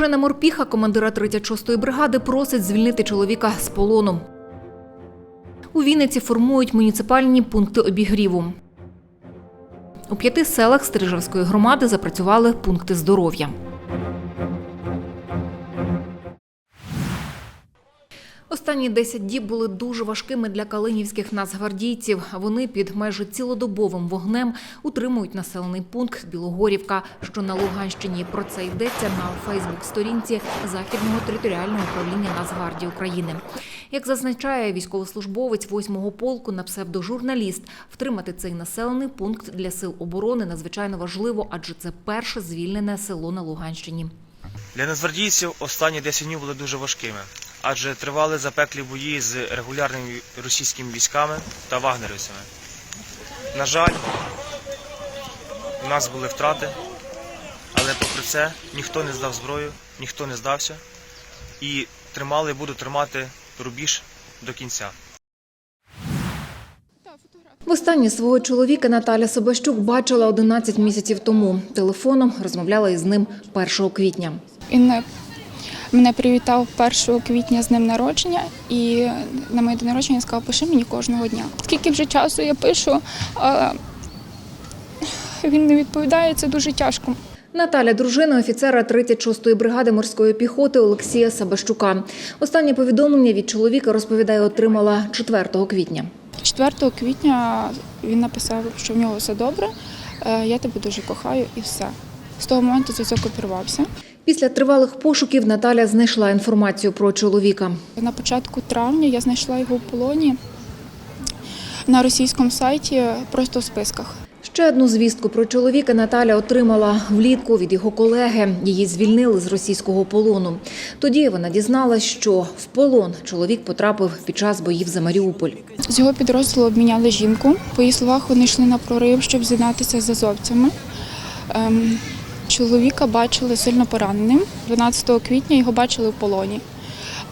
Дружина Морпіха, командира 36-ї бригади, просить звільнити чоловіка з полону. У Вінниці формують муніципальні пункти обігріву. У п'яти селах Стрижавської громади запрацювали пункти здоров'я. Останні 10 діб були дуже важкими для калинівських нацгвардійців. Вони під майже цілодобовим вогнем утримують населений пункт Білогорівка, що на Луганщині. Про це йдеться на Фейсбук-сторінці Західного територіального управління Нацгвардії України. Як зазначає військовослужбовець 8-го полку на псевдожурналіст, втримати цей населений пункт для сил оборони надзвичайно важливо, адже це перше звільнене село на Луганщині. Для нацгвардійців останні 10 днів були дуже важкими, адже тривали запеклі бої з регулярними російськими військами та вагнерівцями. На жаль, у нас були втрати, але попри це ніхто не здав зброю, ніхто не здався і тримали і будуть тримати рубіж до кінця. Востаннє свого чоловіка Наталя Собащук бачила 11 місяців тому. Телефоном розмовляла із ним 1 квітня. Він мене привітав 1 квітня з днем народження і на моє день народження сказав, пиши мені кожного дня. Скільки вже часу я пишу, а він не відповідає, це дуже тяжко. Наталя – дружина офіцера 36-ї бригади морської піхоти Олексія Сабащука. Останнє повідомлення від чоловіка, розповідає, отримала 4 квітня. 4 квітня він написав, що в нього все добре, е, я тебе дуже кохаю і все. З того моменту зв'язок обірвався. Після тривалих пошуків Наталя знайшла інформацію про чоловіка. На початку травня я знайшла його в полоні на російському сайті, просто в списках. Ще одну звістку про чоловіка Наталя отримала влітку від його колеги. Її звільнили з російського полону. Тоді вона дізналась, що в полон чоловік потрапив під час боїв за Маріуполь. З його підрозділу обміняли жінку. По її словах, вони йшли на прорив, щоб з'єднатися з азовцями. Чоловіка бачили сильно пораненим. 12 квітня його бачили в полоні.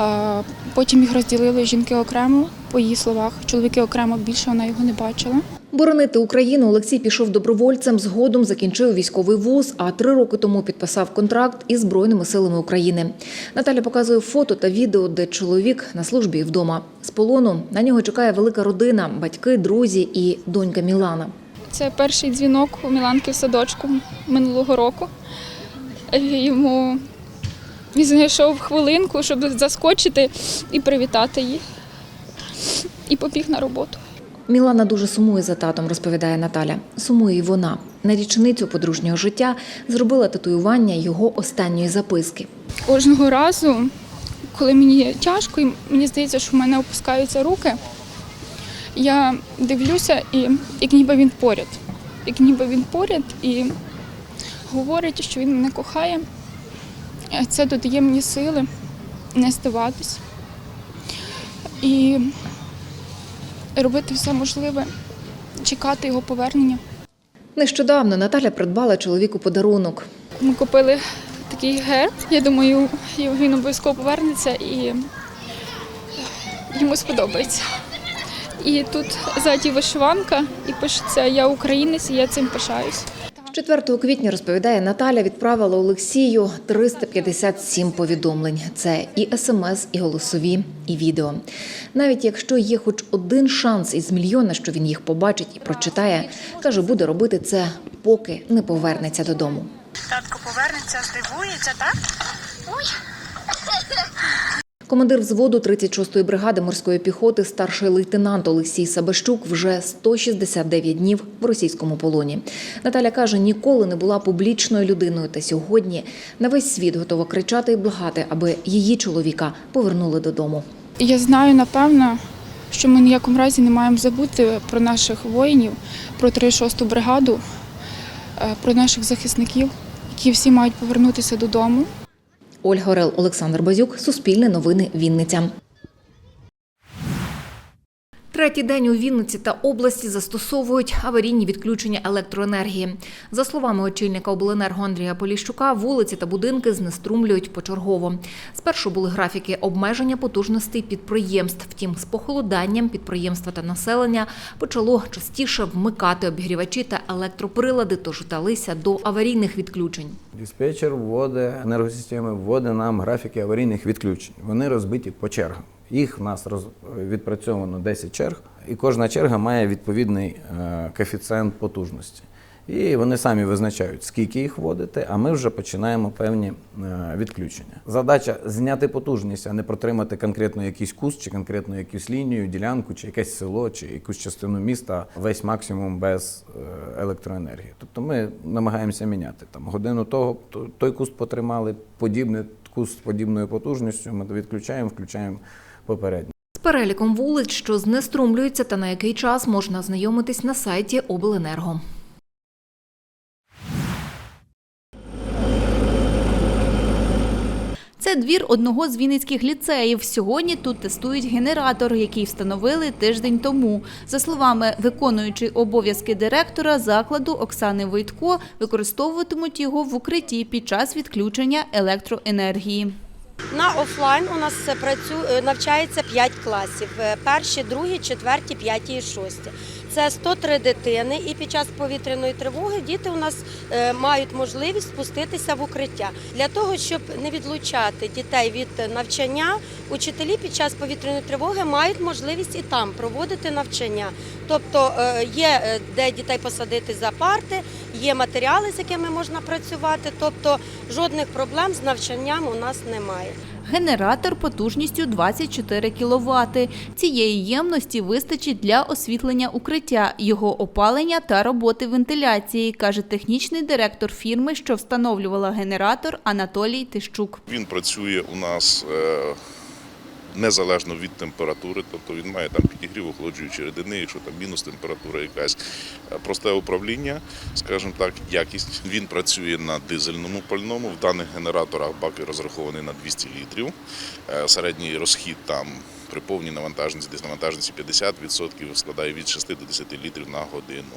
Е, потім їх розділили жінки окремо, по її словах. Чоловіки окремо більше вона його не бачила. Боронити Україну Олексій пішов добровольцем, згодом закінчив військовий вуз, а три роки тому підписав контракт із Збройними силами України. Наталя показує фото та відео, де чоловік на службі і вдома. З полону на нього чекає велика родина, батьки, друзі і донька Мілана. Це перший дзвінок у Міланки в садочку минулого року. Йому він знайшов хвилинку, щоб заскочити і привітати її. І побіг на роботу. Мілана дуже сумує за татом, розповідає Наталя. Сумує і вона. На річницю подружнього життя зробила татуювання його останньої записки. Кожного разу, коли мені тяжко, і мені здається, що в мене опускаються руки, я дивлюся, і як ніби він поряд. Як ніби він поряд і говорить, що він мене кохає. Це додає мені сили не здаватись і робити все можливе, чекати його повернення. Нещодавно Наталя придбала чоловіку подарунок. Ми купили такий герб. Я думаю, він обов'язково повернеться і йому сподобається. І тут ззаді вишиванка, і пишеться Я українець, і я цим пишаюсь. З 4 квітня, розповідає Наталя, відправила Олексію 357 повідомлень. Це і смс, і голосові, і відео. Навіть якщо є хоч один шанс із мільйона, що він їх побачить і прочитає, каже, буде робити це, поки не повернеться додому. Татко повернеться, здивується, так? Командир взводу 36-ї бригади морської піхоти, старший лейтенант Олексій Сабащук, вже 169 днів в російському полоні. Наталя каже, ніколи не була публічною людиною, та сьогодні на весь світ готова кричати і благати, аби її чоловіка повернули додому. Я знаю, напевно, що ми ніякому разі не маємо забути про наших воїнів, про 36-ту бригаду, е, про наших захисників, які всі мають повернутися додому. Ольга Орел, Олександр Базюк, Суспільне новини, Вінниця. Третій день у Вінниці та області застосовують аварійні відключення електроенергії. За словами очільника обленерго Андрія Поліщука, вулиці та будинки знеструмлюють почергово. Спершу були графіки обмеження потужностей підприємств. Втім, з похолоданням підприємства та населення почало частіше вмикати обігрівачі та електроприлади, тож вдалися до аварійних відключень. Диспетчер вводить енергосистеми, вводить нам графіки аварійних відключень. Вони розбиті по чергам. Їх в нас відпрацьовано 10 черг, і кожна черга має відповідний е, коефіцієнт потужності. І вони самі визначають, скільки їх вводити, а ми вже починаємо певні е, відключення. Задача зняти потужність, а не протримати конкретно якийсь куст, чи конкретно якусь лінію, ділянку, чи якесь село, чи якусь частину міста весь максимум без е, електроенергії. Тобто ми намагаємося міняти там годину того, той куст потримали, подібний куст з подібною потужністю. Ми відключаємо, включаємо попередньо. З переліком вулиць, що знеструмлюються та на який час можна ознайомитись на сайті обленерго. Це двір одного з вінницьких ліцеїв. Сьогодні тут тестують генератор, який встановили тиждень тому. За словами виконуючої обов'язки директора закладу Оксани Войтко, використовуватимуть його в укритті під час відключення електроенергії. На офлайн у нас працю навчається 5 класів: Е, перші, другі, четверті, п'яті і шості. Це 103 дитини, і під час повітряної тривоги діти у нас е, мають можливість спуститися в укриття для того, щоб не відлучати дітей від навчання. Учителі під час повітряної тривоги мають можливість і там проводити навчання. Тобто е, є е, де дітей посадити за парти, є матеріали, з якими можна працювати. Тобто жодних проблем з навчанням у нас немає. Генератор потужністю 24 кВт. Цієї ємності вистачить для освітлення укриття, його опалення та роботи вентиляції, каже технічний директор фірми, що встановлювала генератор Анатолій Тищук. Він працює у нас е, незалежно від температури, тобто він має там підігрів, охолоджуючі рідини, якщо там мінус температура якась. Е, Просте управління, скажімо так, якість. Він працює на дизельному пальному. В даних генераторах баки розраховані на 200 літрів. Е, Середній розхід там при повній навантаженці, десь навантаженці 50% складає від 6 до 10 літрів на годину.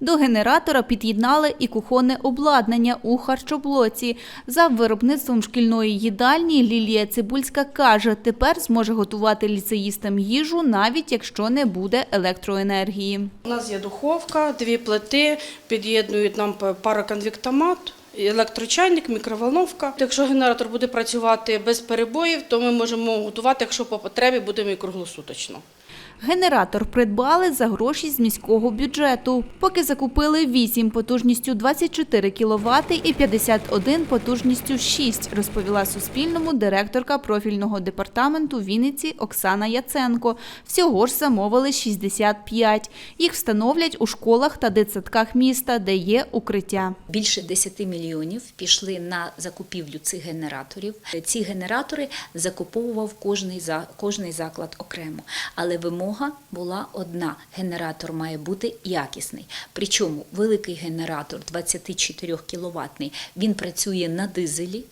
До генератора під'єднали і кухонне обладнання у харчоблоці. За виробництвом шкільної їдальні Лілія Цибульська каже, тепер зможе готувати ліцеїстам їжу, навіть якщо не буде електроенергії. У нас є духовка, дві плити, під'єднують нам пароконвектомат, електрочайник, мікроволновка. Якщо генератор буде працювати без перебоїв, то ми можемо готувати, якщо по потребі будемо і круглосуточно. Генератор придбали за гроші з міського бюджету. Поки закупили 8 потужністю 24 кВт і 51 потужністю 6, розповіла Суспільному директорка профільного департаменту Вінниці Оксана Яценко. Всього ж замовили 65. Їх встановлять у школах та дитсадках міста, де є укриття. Більше 10 мільйонів пішли на закупівлю цих генераторів. Ці генератори закуповував кожний, за- кожний заклад окремо. Але вимога була одна: генератор має бути якісний. Причому великий генератор 24 кВт, він працює на дизелі,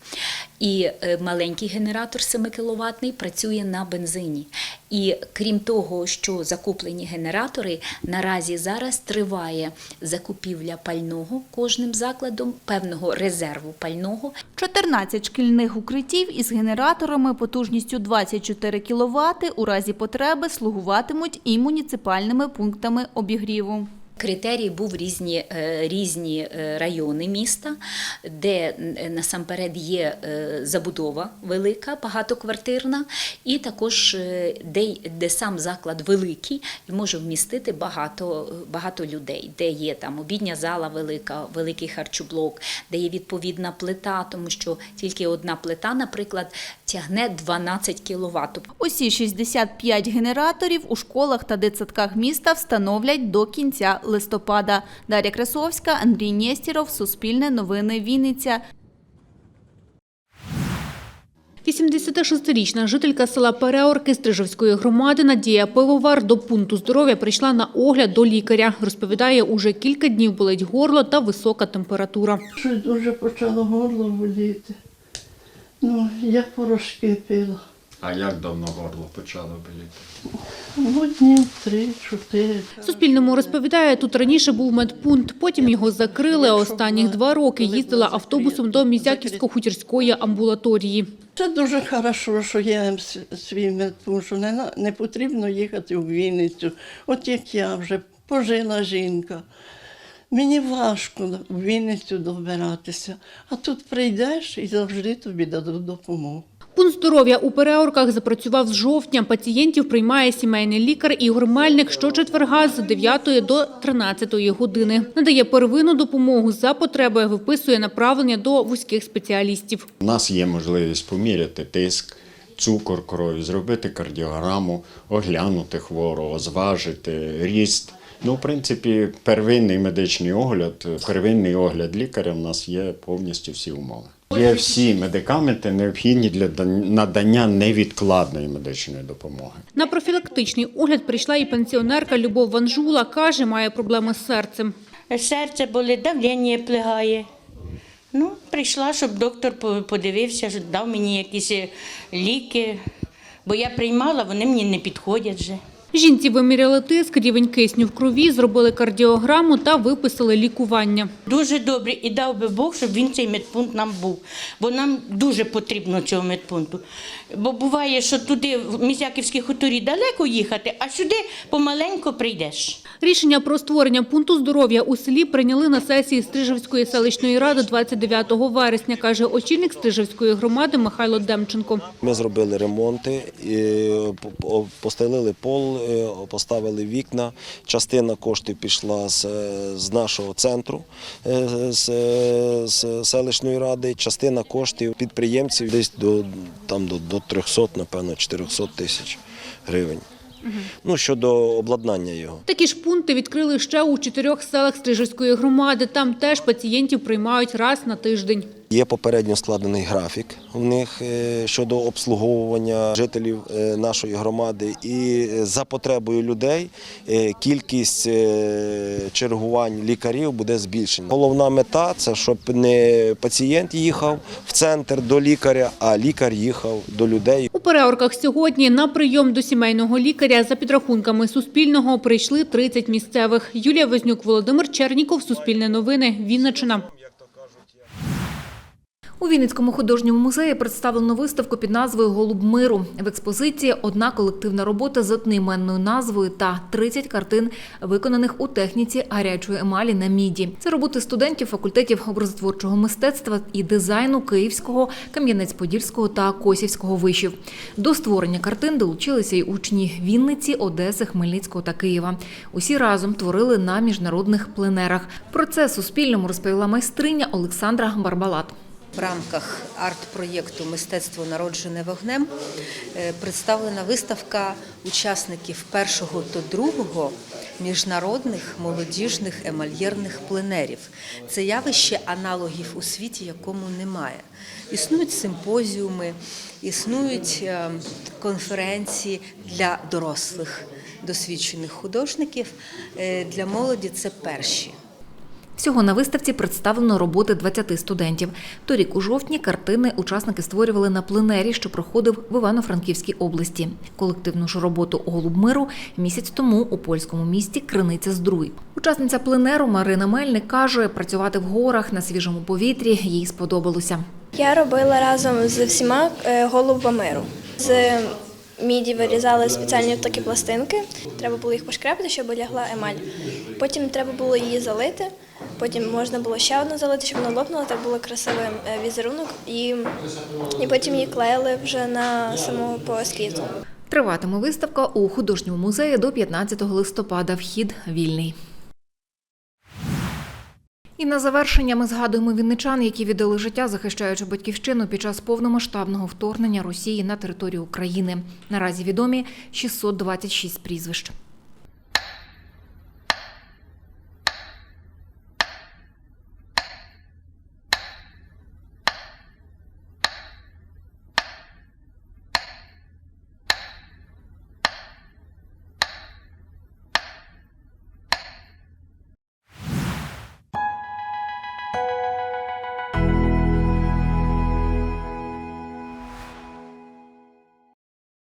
і е, маленький генератор 7 кВт працює на бензині. І крім того, що закуплені генератори, наразі зараз триває закупівля пального кожним закладом, певного резерву пального. 14 шкільних укриттів із генераторами потужністю 24 кВт у разі потреби слугуватимуть і муніципальними пунктами обігріву. Критерій був різні, е, різні е, райони міста, де е, насамперед є забудова велика, багатоквартирна, і також де, де сам заклад великий і може вмістити багато, багато людей, де є там обідня зала велика, великий харчоблок, де є відповідна плита, тому що тільки одна плита, наприклад, тягне 12 кВт. Усі 65 генераторів у школах та дитсадках міста встановлять до кінця листопада. Дар'я Красовська, Андрій Нєстіров, Суспільне новини Вінниця. 86-річна жителька села Переорки Стрижевської громади Надія Пивовар до пункту здоров'я прийшла на огляд до лікаря. Розповідає, уже кілька днів болить горло та висока температура. Щось дуже почало горло боліти. Ну, я порошки пила. А як давно горло почало боліти? Ну, дні три-чотири. Суспільному розповідає, тут раніше був медпункт, потім його закрили, а останніх два роки їздила автобусом до Мізяківсько-хутірської амбулаторії. Це дуже хорошо, що є свій медпункт, що не, не потрібно їхати в Вінницю. От як я вже пожила жінка. Мені важко в Вінницю добиратися, а тут прийдеш і завжди тобі дадуть допомогу. Пункт здоров'я у Переорках запрацював з жовтня. Пацієнтів приймає сімейний лікар Ігор Мельник щочетверга з 9 до 13 години. Надає первинну допомогу за потреби, виписує направлення до вузьких спеціалістів. У нас є можливість поміряти тиск, цукор крові, зробити кардіограму, оглянути хворого, зважити ріст. Ну, в принципі, первинний медичний огляд, первинний огляд лікаря в нас є повністю всі умови. Є всі медикаменти необхідні для надання невідкладної медичної допомоги. На профілактичний огляд прийшла і пенсіонерка Любов Ванжула. Каже, має проблеми з серцем. Серце болить, давлення плигає. Ну, прийшла, щоб доктор по- подивився, що дав мені якісь е, ліки, бо я приймала, вони мені не підходять вже. Жінці виміряли тиск, рівень кисню в крові, зробили кардіограму та виписали лікування. Дуже добре, і дав би Бог, щоб він цей медпункт нам був, бо нам дуже потрібно цього медпункту. Бо буває, що туди, в Мізяківській хуторі, далеко їхати, а сюди помаленько прийдеш. Рішення про створення пункту здоров'я у селі прийняли на сесії Стрижевської селищної ради 29 вересня, каже очільник Стрижевської громади Михайло Демченко. Ми зробили ремонти, постелили пол, е, поставили вікна. Частина коштів пішла з, з нашого центру е, з, селищної ради, частина коштів підприємців десь до 300, напевно, 400 тисяч гривень. Ну, щодо обладнання його. Такі ж пункти відкрили ще у чотирьох селах Стрижівської громади. Там теж пацієнтів приймають раз на тиждень. Є попередньо складений графік у них е, щодо обслуговування жителів е, нашої громади, і е, за потребою людей кількість чергувань лікарів буде збільшена. Головна мета це щоб не пацієнт їхав в центр до лікаря, а лікар їхав до людей. У переорках сьогодні на прийом до сімейного лікаря за підрахунками Суспільного прийшли 30 місцевих. Юлія Вознюк, Володимир Черніков, Суспільне новини, Вінниччина. У Вінницькому художньому музеї представлено виставку під назвою Голуб миру. В експозиції одна колективна робота з одноіменною назвою та 30 картин, виконаних у техніці гарячої емалі на міді. Це роботи студентів факультетів образотворчого мистецтва і дизайну Київського, Кам'янець-Подільського та Косівського вишів. До створення картин долучилися й учні Вінниці, Одеси, Хмельницького та Києва. Усі разом творили на міжнародних пленерах. Про це Суспільному розповіла майстриня Олександра Барбалат. В рамках арт-проєкту Мистецтво народжене вогнем е, представлена виставка учасників першого та другого міжнародних молодіжних емальєрних пленерів. Це явище аналогів у світі, якому немає. Існують симпозіуми, існують е, конференції для дорослих досвідчених художників. Е, Для молоді це перші. Всього на виставці представлено роботи 20 студентів. Торік у жовтні картини учасники створювали на пленері, що проходив в Івано-Франківській області. Колективну ж роботу Голуб миру місяць тому у польському місті Криниця Здруй. Учасниця пленеру Марина Мельник каже, працювати в горах на свіжому повітрі їй сподобалося. Я робила разом з всіма е, голуба миру. З міді вирізали спеціальні такі пластинки. Треба було їх пошкрепити, щоб лягла емаль. Потім треба було її залити. Потім можна було ще одну залити, щоб вона лопнула, так було красивий е, візерунок. І, і потім її клеїли вже на саму по ескізу. Триватиме виставка у художньому музеї до 15 листопада. Вхід вільний. І на завершення ми згадуємо вінничан, які віддали життя, захищаючи батьківщину під час повномасштабного вторгнення Росії на територію України. Наразі відомі 626 прізвищ.